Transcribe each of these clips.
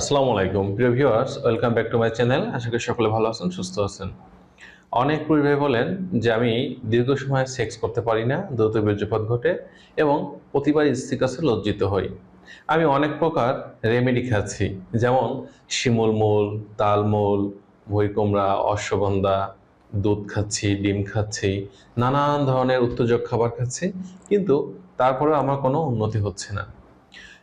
আসসালামু আলাইকুম। প্রিয় viewers, welcome back to my channel. আশা করি সকলে ভালো আছেন, সুস্থ আছেন। অনেক পরিবার বলেন যে, আমি দীর্ঘ সময় সেক্স করতে পারি না, দ্রুত বীর্যপাত ঘটে এবং প্রতিবার স্ত্রীর কাছে লজ্জিত হই। আমি অনেক প্রকার রেমেডি খাচ্ছি, যেমন শিমুল মূল তালমূল ভইকুমড়া অশ্বগন্ধা, দুধ খাচ্ছি, ডিম খাচ্ছি, নানান ধরনের উত্তেজক খাবার খাচ্ছি, কিন্তু তারপরে আমার কোনো উন্নতি হচ্ছে না।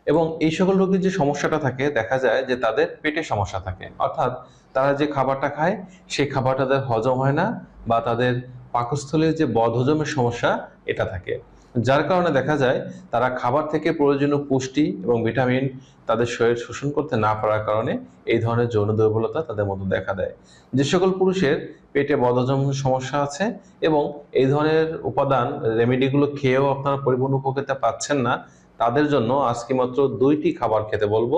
এবং এই সকল রোগীর যে সমস্যাটা থাকে, দেখা যায় যে তাদের পেটে সমস্যা থাকে। অর্থাৎ তারা যে খাবারটা খায়, সেই খাবারটা তাদের হজম হয় না বা তাদের পাকস্থলীর যে বদহজমের সমস্যা, এটা থাকে। যার কারণে দেখা যায় তারা খাবার থেকে প্রয়োজনীয় পুষ্টি এবং ভিটামিন তাদের শরীর শোষণ করতে না পারার কারণে এই ধরনের যৌন দুর্বলতা তাদের মধ্যে দেখা দেয়। যে সকল পুরুষের পেটে বদহজম সমস্যা আছে এবং এই ধরনের উপাদান রেমেডিগুলো খেয়েও আপনারা পরিপূর্ণ উপকারিতা পাচ্ছেন না তাদের জন্য আজকে মাত্র দুইটি খাবার খেতে বলব।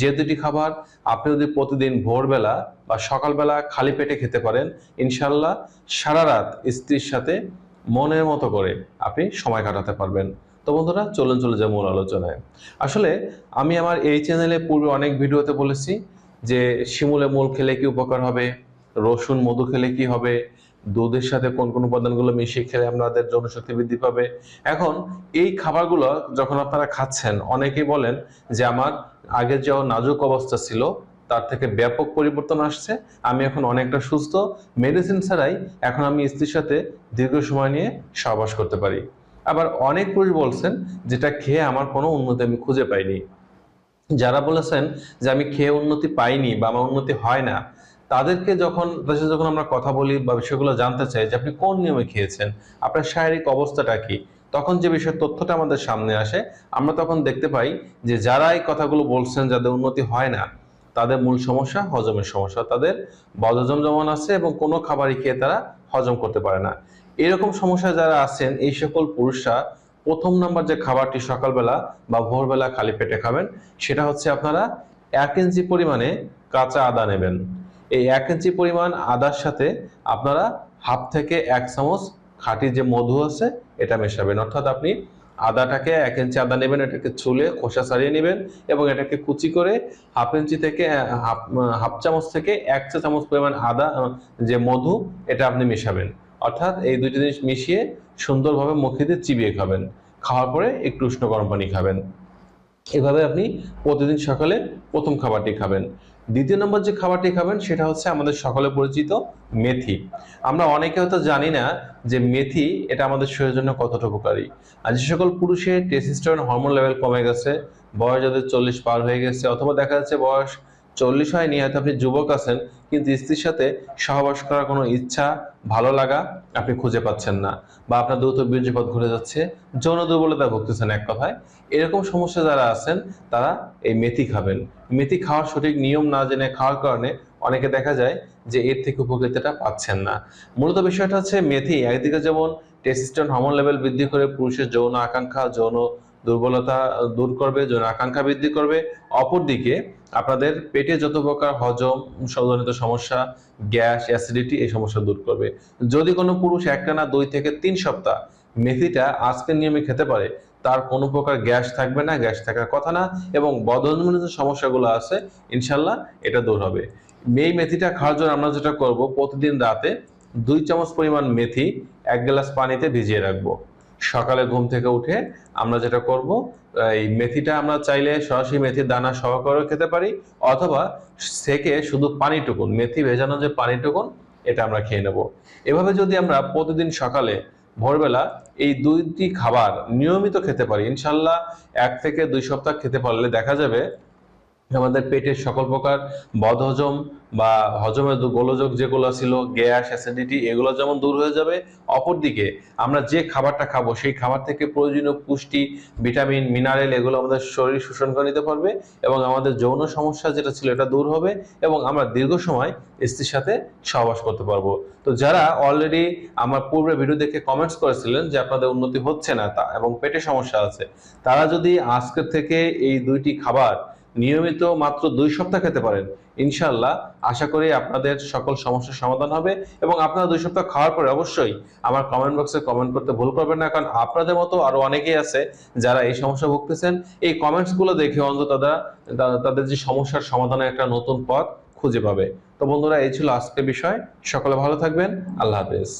যে দুটি খাবার আপনি যদি প্রতিদিন ভোরবেলা বা সকালবেলা খালি পেটে খেতে পারেন ইনশাল্লাহ সারা রাত স্ত্রীর সাথে মনের মতো করে আপনি সময় কাটাতে পারবেন। তো বন্ধুরা, চলুন চলে যাই মূল আলোচনায়। আসলে আমি আমার এই চ্যানেলে পূর্বে অনেক ভিডিওতে বলেছি যে শিমুলে মূল খেলে কি উপকার হবে, রসুন মধু খেলে কি হবে দুধের সাথে কোন কোন উপাদানগুলো মিশিয়ে খেলে আপনাদের জনশক্তি বৃদ্ধি পাবে। এখন এই খাবারগুলো যখন আপনারা খাচ্ছেন, অনেকেই বলেন যে আমার আগের যে নাজুক অবস্থা ছিল, তার থেকে ব্যাপক পরিবর্তন আসছে। আমি এখন অনেকটা সুস্থ। মেডিসিন ছাড়াই এখন আমি স্ত্রীর সাথে দীর্ঘ সময় নিয়ে সহবাস করতে পারি। আবার অনেক পুরুষ বলছেন, যেটা খেয়ে আমার কোনো উন্নতি আমি খুঁজে পাইনি। যারা বলেছেন যে, আমি খেয়ে উন্নতি পাইনি বা আমার উন্নতি হয় না। তাদেরকে যখন যখন আমরা কথা বলি বা বিষয়গুলো জানতে চাই যে আপনি কোন নিয়মে খেয়েছেন, আপনার শারীরিক অবস্থাটা কি, তখন যে বিষয়ের তথ্যটা আমাদের সামনে আসে, আমরা তখন দেখতে পাই যে যারা এই কথাগুলো বলছেন যাদের উন্নতি হয় না, তাদের মূল সমস্যা হজমের সমস্যা, তাদের বদহজম যেমন আছে এবং কোনো খাবারই খেয়ে তারা হজম করতে পারে না। এরকম সমস্যা যারা আছেন, এই সকল পুরুষরা প্রথম নাম্বার যে খাবারটি সকালবেলা বা ভোরবেলা খালি পেটে খাবেন, সেটা হচ্ছে আপনারা এক ইঞ্চি পরিমাণে কাঁচা আদা নেবেন। এই এক ইঞ্চি পরিমাণ আদার সাথে আপনারা হাফ থেকে এক চামচ খাঁটি যে মধু আছে, এটা মেশাবেন। অর্থাৎ আপনি আদাটাকে এক ইঞ্চি আদা নেবেন, এটাকে ছুলে খোসা ছাড়িয়ে নেবেন এবং এটাকে কুচি করে হাফ ইঞ্চি থেকে হাফ হাফ চামচ থেকে এক চা চামচ পরিমাণ আদা যে মধু, এটা আপনি মেশাবেন। অর্থাৎ এই দুইটি জিনিস মিশিয়ে সুন্দরভাবে মুখে দিয়ে চিবিয়ে খাবেন। খাওয়ার পরে একটু উষ্ণ গরম পানি খাবেন। এভাবে আপনি প্রতিদিন সকালে প্রথম খাবারটি খাবেন। দ্বিতীয় নম্বর যে খাবারটি খাবেন, সেটা হচ্ছে আমাদের সকলে পরিচিত মেথি। আমরা অনেকে হয়তো জানি না যে মেথি, এটা আমাদের শরীরের জন্য কতটা উপকারী। আর যে সকল পুরুষের টেস্টোস্টেরন হরমোন লেভেল কমে গেছে, বয়স যাদের চল্লিশ পার হয়ে গেছে, অথবা দেখা যাচ্ছে বয়স চল্লিশ হয়নি হয়তো আপনি যুবক আছেন, কিন্তু স্ত্রীর সাথে সহবাস করার কোনো ইচ্ছা, ভালো লাগা আপনি খুঁজে পাচ্ছেন না বা আপনার দ্রুত বীর্যপাত ঘুরে যাচ্ছে। যৌন দুর্বলতা ভুগতেছেন এক কথায়। এরকম সমস্যা যারা আছেন, তারা এই মেথি খাবেন। মেথি খাওয়ার সঠিক নিয়ম না জেনে খাওয়ার কারণে অনেকে দেখা যায় যে এর থেকে উপকৃতটা পাচ্ছেন না। মূলত বিষয়টা হচ্ছে মেথি, একদিকে যেমন টেস্টোস্টেরন হরমোন লেভেল বৃদ্ধি করে পুরুষের যৌন আকাঙ্ক্ষা, যৌন দুর্বলতা দূর করবে, যৌন আকাঙ্ক্ষা বৃদ্ধি করবে। অপরদিকে আপনাদের পেটে যত প্রকার হজম সজনিত সমস্যা, গ্যাস, অ্যাসিডিটি এই সমস্যা দূর করবে। যদি কোনো পুরুষ একটানা দুই থেকে তিন সপ্তাহ মেথিটা আজকের নিয়মে খেতে পারে, তার কোনো প্রকার গ্যাস থাকবে না, গ্যাস থাকার কথা না এবং বদহজমের যে সমস্যাগুলো আছে, ইনশাল্লাহ এটা দূর হবে। এই মেথিটা খাওয়ার জন্য আমরা যেটা করব, প্রতিদিন রাতে দুই চামচ পরিমাণ মেথি এক গ্লাস পানিতে ভিজিয়ে রাখব। সকালে ঘুম থেকে উঠে আমরা যেটা করব, এই মেথিটা আমরা চাইলে সরাসরি মেথির দানা সহকারেও খেতে পারি, অথবা সেকে শুধু পানিটুকুন মেথি ভেজানো যে পানিটুকুন এটা আমরা খেয়ে নেব। এভাবে যদি আমরা প্রতিদিন সকালে, ভোরবেলা এই দুইটি খাবার নিয়মিত খেতে পারি, ইনশাল্লাহ এক থেকে দুই সপ্তাহ খেতে পারলে দেখা যাবে আমাদের পেটের সকল প্রকার বদহজম বা হজমের গোলযোগ যেগুলো ছিল, গ্যাস অ্যাসিডিটি এগুলো যেমন দূর হয়ে যাবে, অপরদিকে আমরা যে খাবারটা খাব, সেই খাবার থেকে প্রয়োজনীয় পুষ্টি ভিটামিন মিনারেল এগুলো আমাদের শরীর শোষণ করে নিতে পারবে এবং আমাদের যৌন সমস্যা যেটা ছিল এটা দূর হবে এবং আমরা দীর্ঘ সময় স্ত্রীর সাথে সহবাস করতে পারব। তো যারা অলরেডি আমার পূর্বে ভিডিও দেখে কমেন্টস করেছিলেন যে আপনাদের উন্নতি হচ্ছে না তা এবং পেটে সমস্যা আছে, তারা যদি আজকের থেকে এই দুইটি খাবার নিয়মিত মাত্র দুই সপ্তাহ খেতে পারেন। ইনশাল্লাহ আশা করি আপনাদের সকল সমস্যার সমাধান হবে এবং আপনারা দুই সপ্তাহ খাওয়ার পরে অবশ্যই আমার কমেন্ট বক্সে কমেন্ট করতে ভুল করবেন না, কারণ আপনাদের মতো আরও অনেকেই আছে যারা এই সমস্যা ভুগতেছেন। এই কমেন্টসগুলো দেখে অন্তত তারা তাদের যে সমস্যার সমাধানের একটা নতুন পথ খুঁজে পাবে। তো বন্ধুরা, এই ছিল আজকের বিষয়। সকলে ভালো থাকবেন। আল্লাহ হাফেজ।